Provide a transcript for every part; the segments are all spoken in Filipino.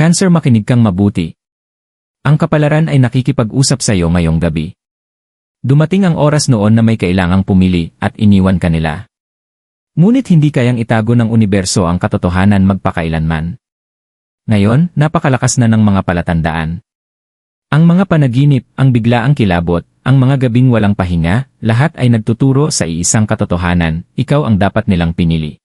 Cancer makinig kang mabuti. Ang kapalaran ay nakikipag-usap sa iyo ngayong gabi. Dumating ang oras noon na may kailangang pumili at iniwan ka nila. Ngunit hindi kayang itago ng universo ang katotohanan magpakailanman. Ngayon, napakalakas na ng mga palatandaan. Ang mga panaginip, ang biglaang kilabot, ang mga gabing walang pahinga, lahat ay nagtuturo sa iisang katotohanan, ikaw ang dapat nilang pinili.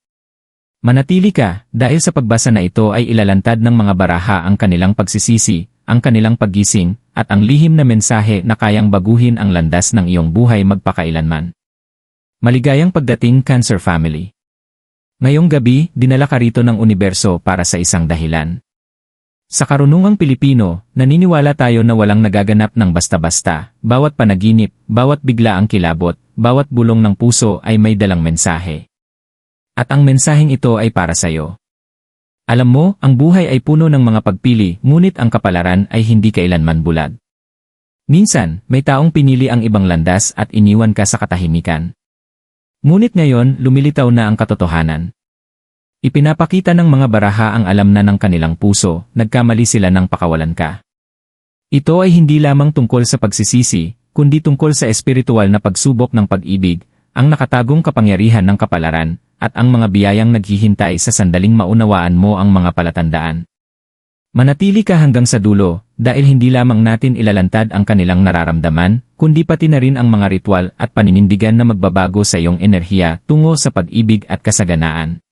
Manatili ka, dahil sa pagbasa na ito ay ilalantad ng mga baraha ang kanilang pagsisisi, ang kanilang paggising, at ang lihim na mensahe na kayang baguhin ang landas ng iyong buhay magpakailanman. Maligayang pagdating Cancer Family. Ngayong gabi, dinala ka rito ng universo para sa isang dahilan. Sa karunungang Pilipino, naniniwala tayo na walang nagaganap ng basta-basta, bawat panaginip, bawat bigla ang kilabot, bawat bulong ng puso ay may dalang mensahe. At ang mensaheng ito ay para sa iyo. Alam mo, ang buhay ay puno ng mga pagpili, ngunit ang kapalaran ay hindi kailanman bulag. Minsan, may taong pinili ang ibang landas at iniwan ka sa katahimikan. Ngunit ngayon, lumilitaw na ang katotohanan. Ipinapakita ng mga baraha ang alam na ng kanilang puso, nagkamali sila ng pakawalan ka. Ito ay hindi lamang tungkol sa pagsisisi, kundi tungkol sa espiritual na pagsubok ng pag-ibig, ang nakatagong kapangyarihan ng kapalaran, at ang mga biyayang naghihintay sa sandaling maunawaan mo ang mga palatandaan. Manatili ka hanggang sa dulo, dahil hindi lamang natin ilalantad ang kanilang nararamdaman, kundi pati na rin ang mga ritual at paninindigan na magbabago sa iyong enerhiya tungo sa pag-ibig at kasaganaan.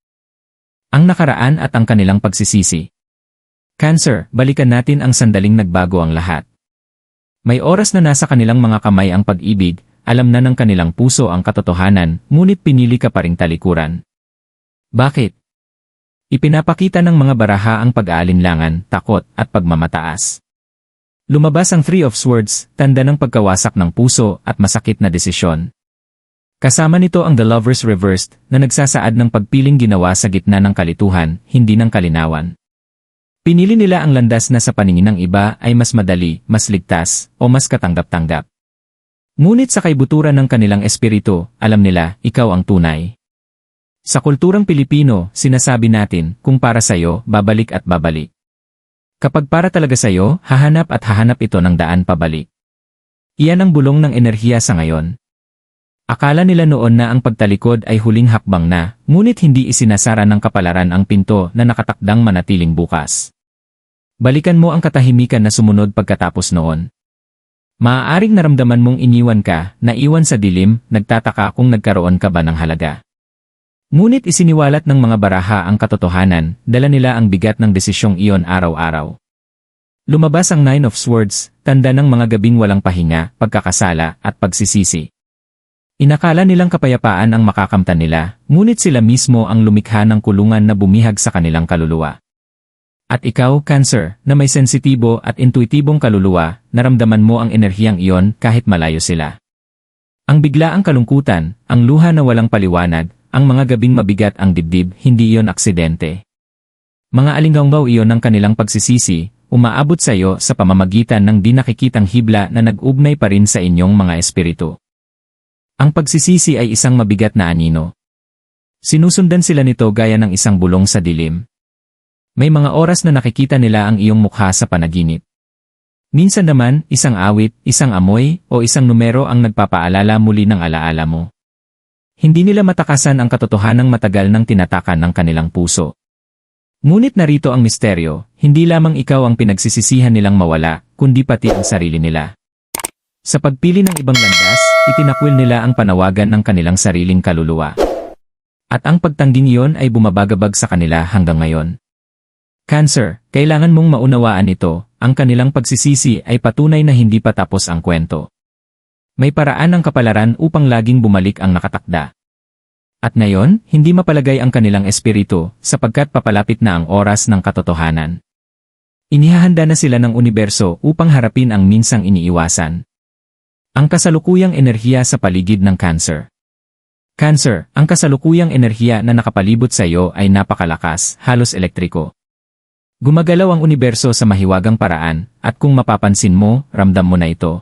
Ang nakaraan at ang kanilang pagsisisi. Cancer, balikan natin ang sandaling nagbago ang lahat. May oras na nasa kanilang mga kamay ang pag-ibig, alam na ng kanilang puso ang katotohanan, ngunit pinili ka pa ring talikuran. Bakit? Ipinapakita ng mga baraha ang pag-aalinlangan, takot, at pagmamataas. Lumabas ang Three of Swords, tanda ng pagkawasak ng puso at masakit na desisyon. Kasama nito ang The Lover's Reversed na nagsasaad ng pagpiling ginawa sa gitna ng kalituhan, hindi ng kalinawan. Pinili nila ang landas na sa paningin ng iba ay mas madali, mas ligtas, o mas katanggap-tanggap. Ngunit sa kaibuturan ng kanilang espiritu, alam nila, ikaw ang tunay. Sa kulturang Pilipino, sinasabi natin, kung para sa'yo, babalik at babalik. Kapag para talaga sa'yo, hahanap at hahanap ito ng daan pabalik. Iyan ang bulong ng enerhiya sa ngayon. Akala nila noon na ang pagtalikod ay huling hakbang na, ngunit hindi isinasara ng kapalaran ang pinto na nakatakdang manatiling bukas. Balikan mo ang katahimikan na sumunod pagkatapos noon. Maaaring naramdaman mong iniwan ka, naiwan sa dilim, nagtataka kung nagkaroon ka ba ng halaga. Ngunit isiniwalat ng mga baraha ang katotohanan, dala nila ang bigat ng desisyong iyon araw-araw. Lumabas ang Nine of Swords, tanda ng mga gabing walang pahinga, pagkakasala, at pagsisisi. Inakala nilang kapayapaan ang makakamtan nila, ngunit sila mismo ang lumikha ng kulungan na bumihag sa kanilang kaluluwa. At ikaw, Cancer, na may sensitibo at intuitibong kaluluwa, naramdaman mo ang enerhiyang iyon kahit malayo sila. Ang biglaang kalungkutan, ang luha na walang paliwanag, ang mga gabing mabigat ang dibdib, hindi iyon aksidente. Mga alinggaw iyon ng kanilang pagsisisi, umaabot sa iyo sa pamamagitan ng di nakikitang hibla na nag-ugnay pa rin sa inyong mga espiritu. Ang pagsisisi ay isang mabigat na anino. Sinusundan sila nito gaya ng isang bulong sa dilim. May mga oras na nakikita nila ang iyong mukha sa panaginip. Minsan naman, isang awit, isang amoy, o isang numero ang nagpapaalala muli ng alaala mo. Hindi nila matakasan ang katotohanang matagal ng tinatakan ng kanilang puso. Ngunit narito ang misteryo, hindi lamang ikaw ang pinagsisisihan nilang mawala, kundi pati ang sarili nila. Sa pagpili ng ibang landas, itinakwil nila ang panawagan ng kanilang sariling kaluluwa. At ang pagtangging iyon ay bumabagabag sa kanila hanggang ngayon. Cancer, kailangan mong maunawaan ito, ang kanilang pagsisisi ay patunay na hindi pa tapos ang kwento. May paraan ng kapalaran upang laging bumalik ang nakatakda. At ngayon, hindi mapalagay ang kanilang espiritu sapagkat papalapit na ang oras ng katotohanan. Inihahanda na sila ng universo upang harapin ang minsang iniiwasan. Ang kasalukuyang enerhiya sa paligid ng cancer. Cancer, ang kasalukuyang enerhiya na nakapalibot sa iyo ay napakalakas, halos elektriko. Gumagalaw ang universo sa mahiwagang paraan, at kung mapapansin mo, ramdam mo na ito.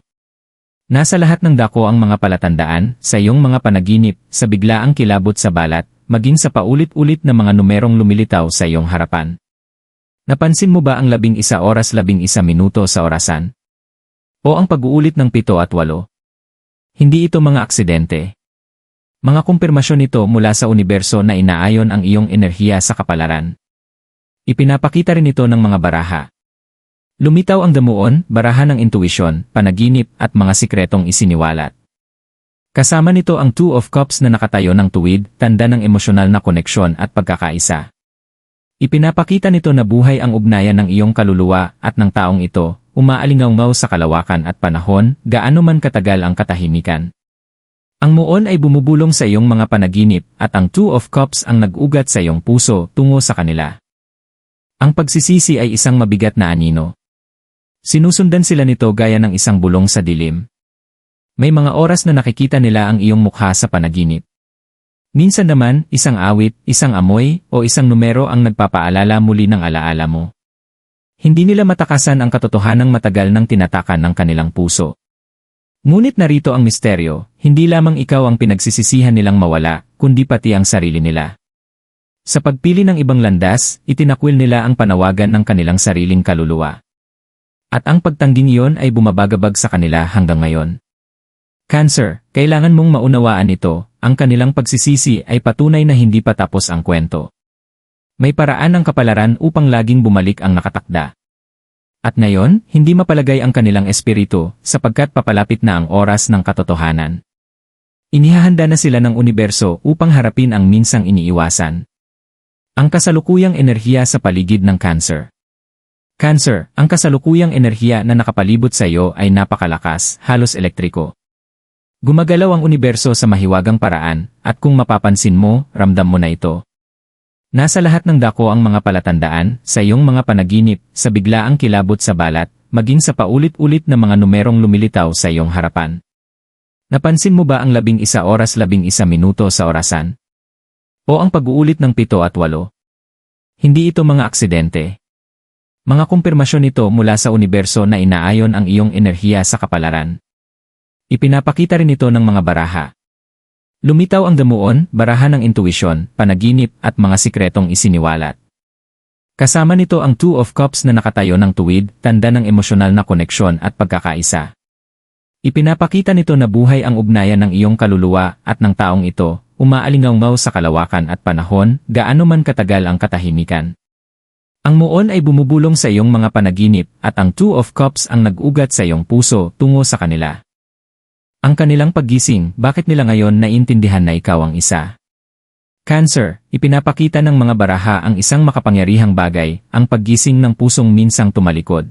Nasa lahat ng dako ang mga palatandaan, sa iyong mga panaginip, sa biglaang kilabot sa balat, maging sa paulit-ulit na mga numerong lumilitaw sa iyong harapan. Napansin mo ba ang labing isa oras labing isa minuto sa orasan? O ang pag-uulit ng pito at walo? Hindi ito mga aksidente. Mga kumpirmasyon ito mula sa universo na inaayon ang iyong enerhiya sa kapalaran. Ipinapakita rin ito ng mga baraha. Lumitaw ang damuon, baraha ng intuisyon, panaginip at mga sikretong isiniwalat. Kasama nito ang Two of Cups na nakatayo ng tuwid, tanda ng emosyonal na koneksyon at pagkakaisa. Ipinapakita nito na buhay ang ugnayan ng iyong kaluluwa at ng taong ito, umaalingaw sa kalawakan at panahon, gaano man katagal ang katahimikan. Ang muon ay bumubulong sa iyong mga panaginip at ang Two of Cups ang nag-ugat sa iyong puso tungo sa kanila. Ang pagsisisi ay isang mabigat na anino. Sinusundan sila nito gaya ng isang bulong sa dilim. May mga oras na nakikita nila ang iyong mukha sa panaginip. Minsan naman, isang awit, isang amoy, o isang numero ang nagpapaalala muli ng alaala mo. Hindi nila matakasan ang katotohanang matagal ng tinatakan ng kanilang puso. Ngunit narito ang misteryo, hindi lamang ikaw ang pinagsisisihan nilang mawala, kundi pati ang sarili nila. Sa pagpili ng ibang landas, itinakwil nila ang panawagan ng kanilang sariling kaluluwa. At ang pagtangging iyon ay bumabagabag sa kanila hanggang ngayon. Cancer, kailangan mong maunawaan ito, ang kanilang pagsisisi ay patunay na hindi pa tapos ang kwento. May paraan ng kapalaran upang laging bumalik ang nakatakda. At ngayon, hindi mapalagay ang kanilang espiritu sapagkat papalapit na ang oras ng katotohanan. Inihahanda na sila ng universo upang harapin ang minsang iniiwasan. Ang kasalukuyang enerhiya sa paligid ng cancer. Cancer, ang kasalukuyang enerhiya na nakapalibot sa iyo ay napakalakas, halos elektriko. Gumagalaw ang universo sa mahiwagang paraan, at kung mapapansin mo, ramdam mo na ito. Nasa lahat ng dako ang mga palatandaan, sa iyong mga panaginip, sa biglaang kilabot sa balat, maging sa paulit-ulit na mga numerong lumilitaw sa iyong harapan. Napansin mo ba ang labing isa oras labing isa minuto sa orasan? O ang pag-uulit ng pito at walo? Hindi ito mga aksidente. Mga kumpirmasyon ito mula sa universo na inaayon ang iyong enerhiya sa kapalaran. Ipinapakita rin ito ng mga baraha. Lumitaw ang damuon, baraha ng intuisyon, panaginip at mga sikretong isiniwalat. Kasama nito ang Two of Cups na nakatayo ng tuwid, tanda ng emosyonal na koneksyon at pagkakaisa. Ipinapakita nito na buhay ang ugnayan ng iyong kaluluwa at ng taong ito, umaalingaw sa kalawakan at panahon, gaano man katagal ang katahimikan. Ang muon ay bumubulong sa iyong mga panaginip at ang Two of Cups ang nag-ugat sa iyong puso tungo sa kanila. Ang kanilang paggising, bakit nila ngayon naiintindihan na ikaw ang isa? Cancer, ipinapakita ng mga baraha ang isang makapangyarihang bagay, ang paggising ng pusong minsang tumalikod.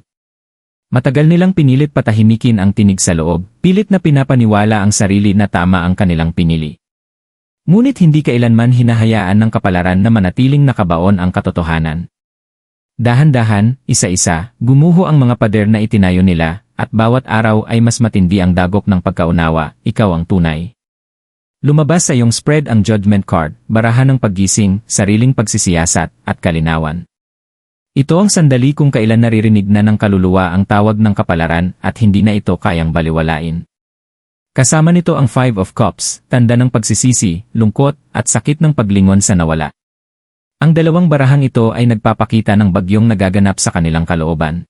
Matagal nilang pinilit patahimikin ang tinig sa loob, pilit na pinapaniwala ang sarili na tama ang kanilang pinili. Ngunit hindi kailanman hinahayaan ng kapalaran na manatiling nakabaon ang katotohanan. Dahan-dahan, isa-isa, gumuho ang mga pader na itinayo nila, at bawat araw ay mas matindi ang dagok ng pagkaunawa, ikaw ang tunay. Lumabas sa iyong spread ang judgment card, barahan ng paggising, sariling pagsisiyasat, at kalinawan. Ito ang sandali kung kailan naririnig na ng kaluluwa ang tawag ng kapalaran at hindi na ito kayang baliwalain. Kasama nito ang Five of Cups, tanda ng pagsisisi, lungkot, at sakit ng paglingon sa nawala. Ang dalawang barahang ito ay nagpapakita ng bagyong nagaganap sa kanilang kalooban.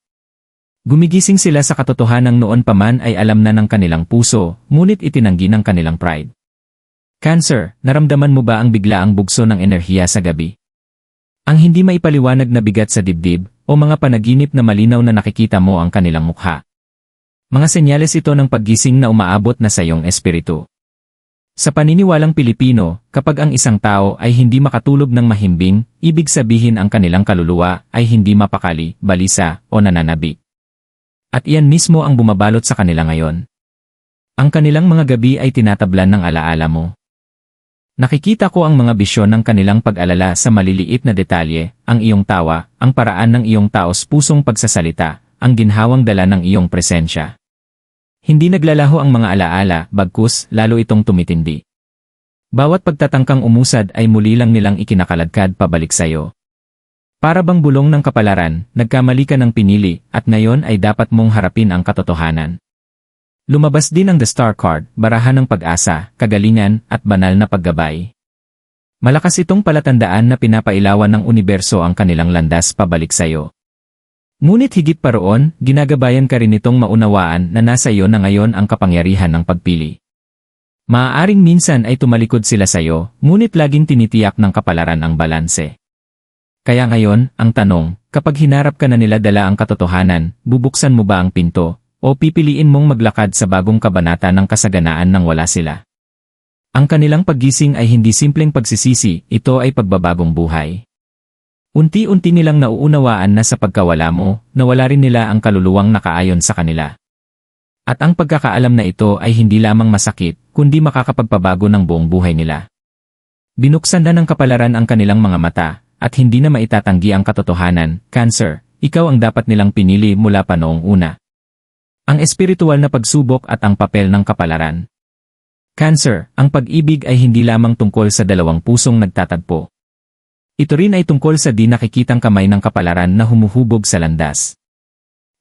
Gumigising sila sa katotohanang noon pa man ay alam na ng kanilang puso, ngunit itinanggi ng kanilang pride. Cancer, naramdaman mo ba ang biglaang bugso ng enerhiya sa gabi? Ang hindi maipaliwanag na bigat sa dibdib, o mga panaginip na malinaw na nakikita mo ang kanilang mukha. Mga senyales ito ng paggising na umaabot na sa iyong espiritu. Sa paniniwalang Pilipino, kapag ang isang tao ay hindi makatulog ng mahimbing, ibig sabihin ang kanilang kaluluwa ay hindi mapakali, balisa, o nananabi. At iyan mismo ang bumabalot sa kanila ngayon. Ang kanilang mga gabi ay tinatablan ng alaala mo. Nakikita ko ang mga bisyon ng kanilang pag-alala sa maliliit na detalye, ang iyong tawa, ang paraan ng iyong taos pusong pagsasalita, ang ginhawang dala ng iyong presensya. Hindi naglalaho ang mga alaala, bagkus, lalo itong tumitindi. Bawat pagtatangkang umusad ay muli lang nilang ikinakaladkad pabalik sa'yo. Para bang bulong ng kapalaran, nagkamali ka ng pinili, at ngayon ay dapat mong harapin ang katotohanan. Lumabas din ang The Star Card, barahan ng pag-asa, kagalingan, at banal na paggabay. Malakas itong palatandaan na pinapailawan ng universo ang kanilang landas pabalik sa'yo. Ngunit higit pa roon, ginagabayan ka rin itong maunawaan na nasa iyo na ngayon ang kapangyarihan ng pagpili. Maaaring minsan ay tumalikod sila sa'yo, ngunit laging tinitiyak ng kapalaran ang balanse. Kaya ngayon, ang tanong, kapag hinarap ka na nila dala ang katotohanan, bubuksan mo ba ang pinto, o pipiliin mong maglakad sa bagong kabanata ng kasaganaan nang wala sila? Ang kanilang paggising ay hindi simpleng pagsisisi, ito ay pagbabagong buhay. Unti-unti nilang nauunawaan na sa pagkawala mo, nawala rin nila ang kaluluwang nakaayon sa kanila. At ang pagkakaalam na ito ay hindi lamang masakit, kundi makakapagpabago ng buong buhay nila. Binuksan na ng kapalaran ang kanilang mga mata, at hindi na maitatanggi ang katotohanan, Cancer, ikaw ang dapat nilang pinili mula pa noong una. Ang espiritual na pagsubok at ang papel ng kapalaran. Cancer, ang pag-ibig ay hindi lamang tungkol sa dalawang pusong nagtatagpo. Ito rin ay tungkol sa di nakikitang kamay ng kapalaran na humuhubog sa landas.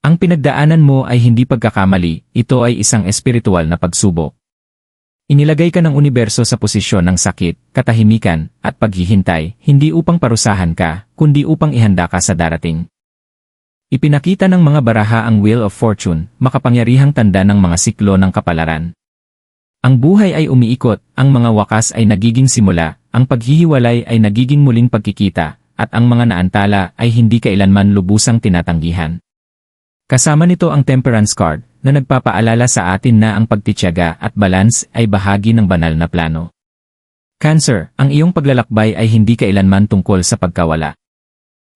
Ang pinagdaanan mo ay hindi pagkakamali, ito ay isang espiritual na pagsubok. Inilagay ka ng universo sa posisyon ng sakit, katahimikan, at paghihintay, hindi upang parusahan ka, kundi upang ihanda ka sa darating. Ipinakita ng mga baraha ang Wheel of Fortune, makapangyarihang tanda ng mga siklo ng kapalaran. Ang buhay ay umiikot, ang mga wakas ay nagiging simula, ang paghihiwalay ay nagiging muling pagkikita, at ang mga naantala ay hindi kailanman lubusang tinatanggihan. Kasama nito ang temperance card, na nagpapaalala sa atin na ang pagtityaga at balance ay bahagi ng banal na plano. Cancer, ang iyong paglalakbay ay hindi kailanman tungkol sa pagkawala.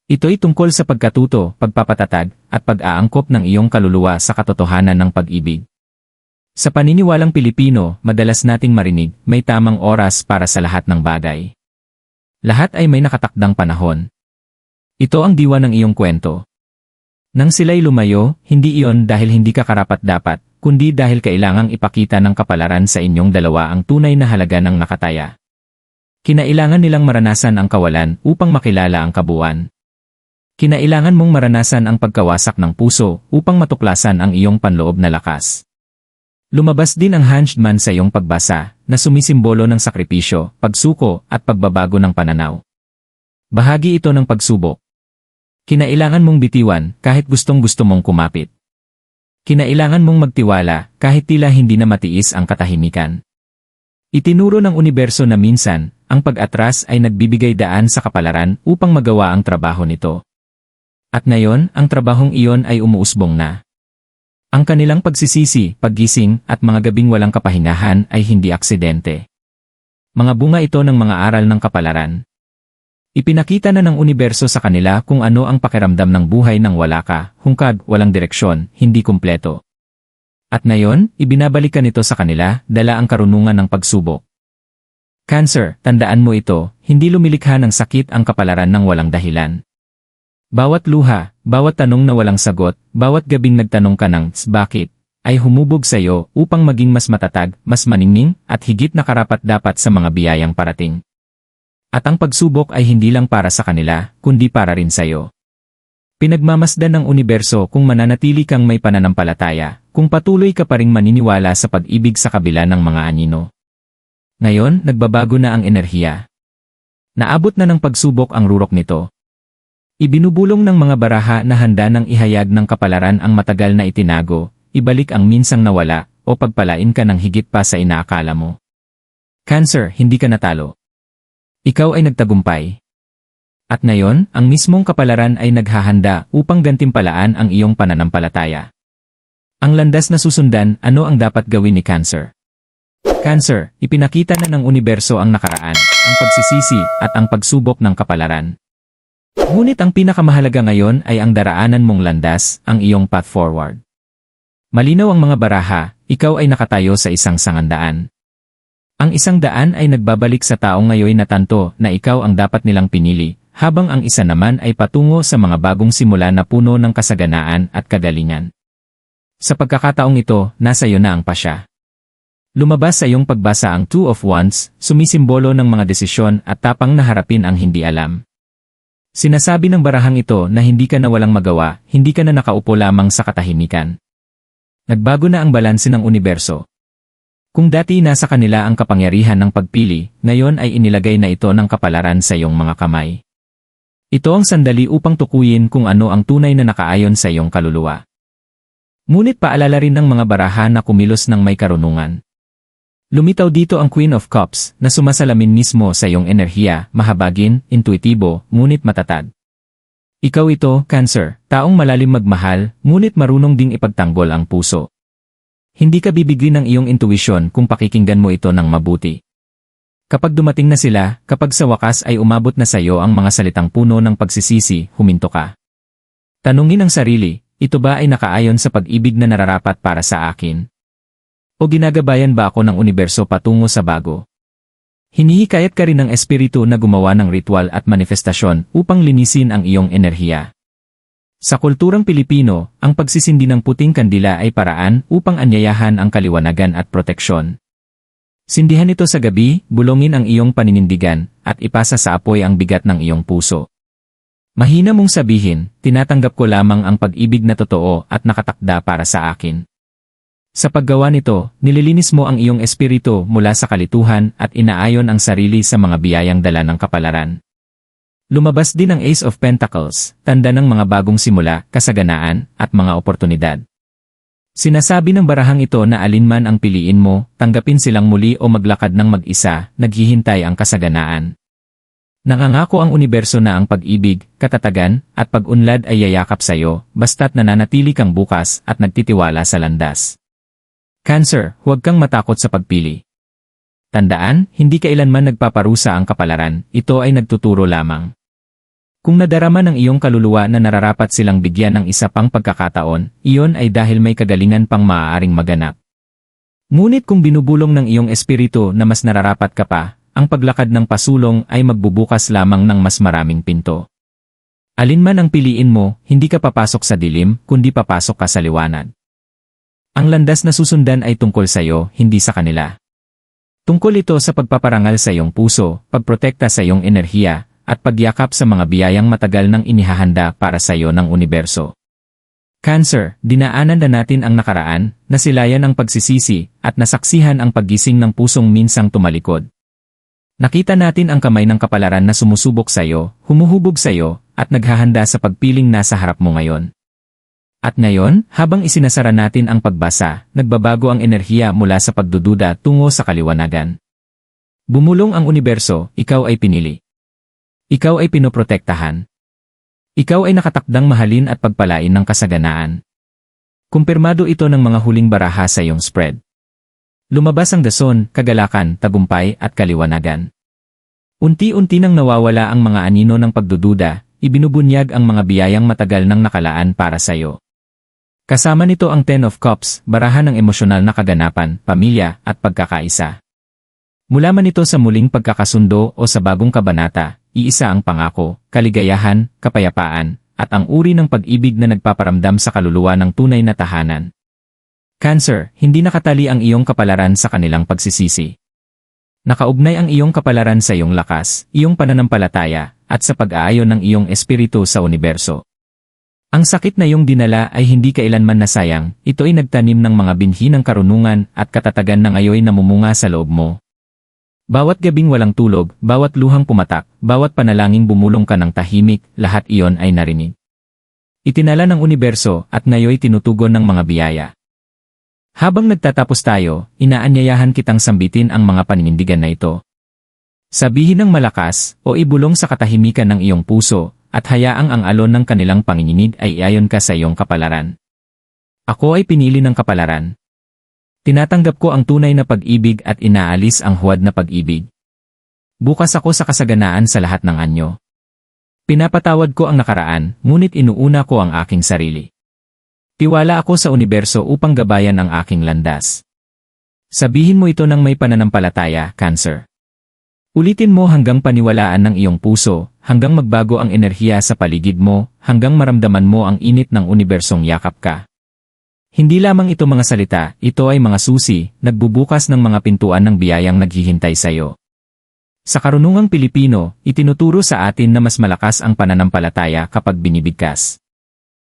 Ito'y tungkol sa pagkatuto, pagpapatatag, at pag-aangkop ng iyong kaluluwa sa katotohanan ng pag-ibig. Sa paniniwalang Pilipino, madalas nating marinig, may tamang oras para sa lahat ng bagay. Lahat ay may nakatakdang panahon. Ito ang diwa ng iyong kwento. Nang sila'y lumayo, hindi iyon dahil hindi ka karapat-dapat, kundi dahil kailangang ipakita ng kapalaran sa inyong dalawa ang tunay na halaga ng nakataya. Kinailangan nilang maranasan ang kawalan upang makilala ang kabuuan. Kinailangan mong maranasan ang pagkawasak ng puso upang matuklasan ang iyong panloob na lakas. Lumabas din ang Hanchman sa iyong pagbasa, na sumisimbolo ng sakripisyo, pagsuko, at pagbabago ng pananaw. Bahagi ito ng pagsubok. Kinailangan mong bitiwan kahit gustong-gusto mong kumapit. Kinailangan mong magtiwala kahit tila hindi na matiis ang katahimikan. Itinuro ng universo na minsan, ang pag-atras ay nagbibigay daan sa kapalaran upang magawa ang trabaho nito. At ngayon, ang trabahong iyon ay umuusbong na. Ang kanilang pagsisisi, paggising, at mga gabing walang kapahingahan ay hindi aksidente. Mga bunga ito ng mga aral ng kapalaran. Ipinakita na ng universo sa kanila kung ano ang pakiramdam ng buhay ng wala ka, hungkag, walang direksyon, hindi kumpleto. At ngayon, ibinabalikan nito sa kanila, dala ang karunungan ng pagsubok. Cancer, tandaan mo ito, hindi lumilikha ng sakit ang kapalaran ng walang dahilan. Bawat luha, bawat tanong na walang sagot, bawat gabing nagtanong ka ng bakit, ay humubog sa iyo upang maging mas matatag, mas maningning, at higit na karapat dapat sa mga biyayang parating. At ang pagsubok ay hindi lang para sa kanila, kundi para rin sa iyo. Pinagmamasdan ng universo kung mananatili kang may pananampalataya, kung patuloy ka pa ring maniniwala sa pag-ibig sa kabila ng mga anino. Ngayon, nagbabago na ang enerhiya. Naabot na ng pagsubok ang rurok nito, Ibinubulong ng mga baraha na handa ng ihayag ng kapalaran ang matagal na itinago, ibalik ang minsang nawala, o pagpalain ka ng higit pa sa inaakala mo. Cancer, hindi ka natalo. Ikaw ay nagtagumpay. At ngayon, ang mismong kapalaran ay naghahanda upang gantimpalaan ang iyong pananampalataya. Ang landas na susundan, ano ang dapat gawin ni Cancer? Cancer, ipinakita na ng universo ang nakaraan, ang pagsisisi, at ang pagsubok ng kapalaran. Ngunit ang pinakamahalaga ngayon ay ang daraanan mong landas, ang iyong path forward. Malinaw ang mga baraha, ikaw ay nakatayo sa isang sangandaan. Ang isang daan ay nagbabalik sa taong ngayon na tanto na ikaw ang dapat nilang pinili, habang ang isa naman ay patungo sa mga bagong simula na puno ng kasaganaan at kagalingan. Sa pagkakataong ito, nasa iyo na ang pasya. Lumabas sa iyong pagbasa ang Two of Wands, sumisimbolo ng mga desisyon at tapang na harapin ang hindi alam. Sinasabi ng barahang ito na hindi ka na walang magawa, hindi ka na nakaupo lamang sa katahimikan. Nagbago na ang balanse ng universo. Kung dati nasa kanila ang kapangyarihan ng pagpili, ngayon ay inilagay na ito ng kapalaran sa iyong mga kamay. Ito ang sandali upang tukuyin kung ano ang tunay na nakaayon sa iyong kaluluwa. Ngunit paalala rin ng mga barahan na kumilos ng may karunungan. Lumitaw dito ang Queen of Cups na sumasalamin mismo sa iyong enerhiya, mahabagin, intuitibo, ngunit matatag. Ikaw ito, Cancer, taong malalim magmahal, ngunit marunong ding ipagtanggol ang puso. Hindi ka bibigli ng iyong intuisyon kung pakikinggan mo ito ng mabuti. Kapag dumating na sila, kapag sa wakas ay umabot na sa iyo ang mga salitang puno ng pagsisisi, huminto ka. Tanungin ang sarili, ito ba ay nakaayon sa pag-ibig na nararapat para sa akin? O ginagabayan ba ako ng universo patungo sa bago? Hinihikayat ka rin ng espiritu na gumawa ng ritual at manifestasyon upang linisin ang iyong enerhiya. Sa kulturang Pilipino, ang pagsisindi ng puting kandila ay paraan upang anyayahan ang kaliwanagan at proteksyon. Sindihan ito sa gabi, bulongin ang iyong paninindigan, at ipasa sa apoy ang bigat ng iyong puso. Mahina mong sabihin, tinatanggap ko lamang ang pag-ibig na totoo at nakatakda para sa akin. Sa paggawa nito, nililinis mo ang iyong espiritu mula sa kalituhan at inaayon ang sarili sa mga biyayang dala ng kapalaran. Lumabas din ang Ace of Pentacles, tanda ng mga bagong simula, kasaganaan, at mga oportunidad. Sinasabi ng barahang ito na alinman ang piliin mo, tanggapin silang muli o maglakad ng mag-isa, naghihintay ang kasaganaan. Nangangako ang universo na ang pag-ibig, katatagan, at pag-unlad ay yayakap sa iyo, basta't nananatili kang bukas at nagtitiwala sa landas. Cancer, huwag kang matakot sa pagpili. Tandaan, hindi kailanman nagpaparusa ang kapalaran, ito ay nagtuturo lamang. Kung nadarama ng iyong kaluluwa na nararapat silang bigyan ng isa pang pagkakataon, iyon ay dahil may kagalingan pang maaaring maganap. Ngunit kung binubulong ng iyong espiritu na mas nararapat ka pa, ang paglakad ng pasulong ay magbubukas lamang ng mas maraming pinto. Alinman ang piliin mo, hindi ka papasok sa dilim, kundi papasok ka sa liwanag. Ang landas na susundan ay tungkol sa iyo, hindi sa kanila. Tungkol ito sa pagpaparangal sa iyong puso, pagprotekta sa iyong enerhiya, at pagyakap sa mga biyayang matagal nang inihahanda para sa iyo ng universo. Cancer, dinaanan na natin ang nakaraan, nasilayan ang pagsisisi, at nasaksihan ang paggising ng pusong minsang tumalikod. Nakita natin ang kamay ng kapalaran na sumusubok sa iyo, humuhubog sa iyo, at naghahanda sa pagpiling nasa harap mo ngayon. At ngayon, habang isinasara natin ang pagbasa, nagbabago ang enerhiya mula sa pagdududa tungo sa kaliwanagan. Bumulong ang universo, ikaw ay pinili. Ikaw ay pinoprotektahan. Ikaw ay nakatakdang mahalin at pagpalain ng kasaganaan. Kumpirmado ito ng mga huling baraha sa iyong spread. Lumabas ang dason, kagalakan, tagumpay at kaliwanagan. Unti-unti nang nawawala ang mga anino ng pagdududa, ibinubunyag ang mga biyayang matagal nang nakalaan para sa iyo. Kasama nito ang Ten of Cups, barahan ng emosyonal na kaganapan, pamilya, at pagkakaisa. Mula man ito sa muling pagkakasundo o sa bagong kabanata, iisa ang pangako, kaligayahan, kapayapaan, at ang uri ng pag-ibig na nagpaparamdam sa kaluluwa ng tunay na tahanan. Cancer, hindi nakatali ang iyong kapalaran sa kanilang pagsisisi. Nakaugnay ang iyong kapalaran sa iyong lakas, iyong pananampalataya, at sa pag-aayon ng iyong espiritu sa universo. Ang sakit na iyong dinala ay hindi kailanman nasayang, ito ay nagtanim ng mga binhi ng karunungan at katatagan ng ayoy na mumunga sa loob mo. Bawat gabing walang tulog, bawat luhang pumatak, bawat panalangin bumulong ka ng tahimik, lahat iyon ay narinig. Itinala ng universo at ngayoy tinutugon ng mga biyaya. Habang nagtatapos tayo, inaanyayahan kitang sambitin ang mga paninindigan na ito. Sabihin ng malakas o ibulong sa katahimikan ng iyong puso, at hayaang ang alon ng kanilang panginginig ay iayon ka sa iyong kapalaran. Ako ay pinili ng kapalaran. Tinatanggap ko ang tunay na pag-ibig at inaalis ang huwad na pag-ibig. Bukas ako sa kasaganaan sa lahat ng anyo. Pinapatawad ko ang nakaraan, ngunit inuuna ko ang aking sarili. Tiwala ako sa universo upang gabayan ang aking landas. Sabihin mo ito ng may pananampalataya, Cancer. Ulitin mo hanggang paniwalaan ng iyong puso, hanggang magbago ang enerhiya sa paligid mo, hanggang maramdaman mo ang init ng unibersong yakap ka. Hindi lamang ito mga salita, ito ay mga susi, nagbubukas ng mga pintuan ng biyayang naghihintay sa iyo. Sa karunungang Pilipino, itinuturo sa atin na mas malakas ang pananampalataya kapag binibigkas.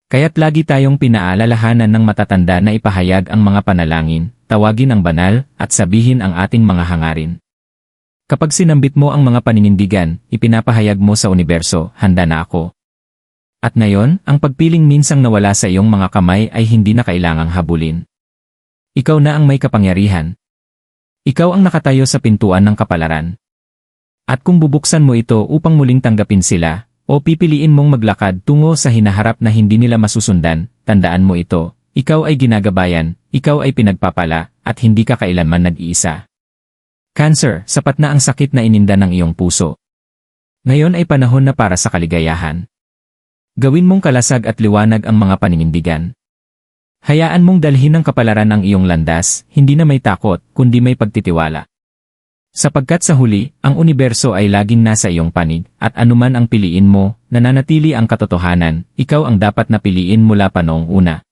Kaya't lagi tayong pinaalalahanan ng matatanda na ipahayag ang mga panalangin, tawagin ang banal, at sabihin ang ating mga hangarin. Kapag sinambit mo ang mga paninindigan, ipinapahayag mo sa universo, handa na ako. At ngayon, ang pagpiling minsang nawala sa iyong mga kamay ay hindi na kailangang habulin. Ikaw na ang may kapangyarihan. Ikaw ang nakatayo sa pintuan ng kapalaran. At kung bubuksan mo ito upang muling tanggapin sila, o pipiliin mong maglakad tungo sa hinaharap na hindi nila masusundan, tandaan mo ito, ikaw ay ginagabayan, ikaw ay pinagpapala, at hindi ka kailanman nag-iisa. Cancer, sapat na ang sakit na ininda ng iyong puso. Ngayon ay panahon na para sa kaligayahan. Gawin mong kalasag at liwanag ang mga paninindigan. Hayaan mong dalhin ng kapalaran ang iyong landas, hindi na may takot, kundi may pagtitiwala. Sapagkat sa huli, ang universo ay laging nasa iyong panig, at anuman ang piliin mo, nananatili ang katotohanan, ikaw ang dapat na piliin mula pa noong una.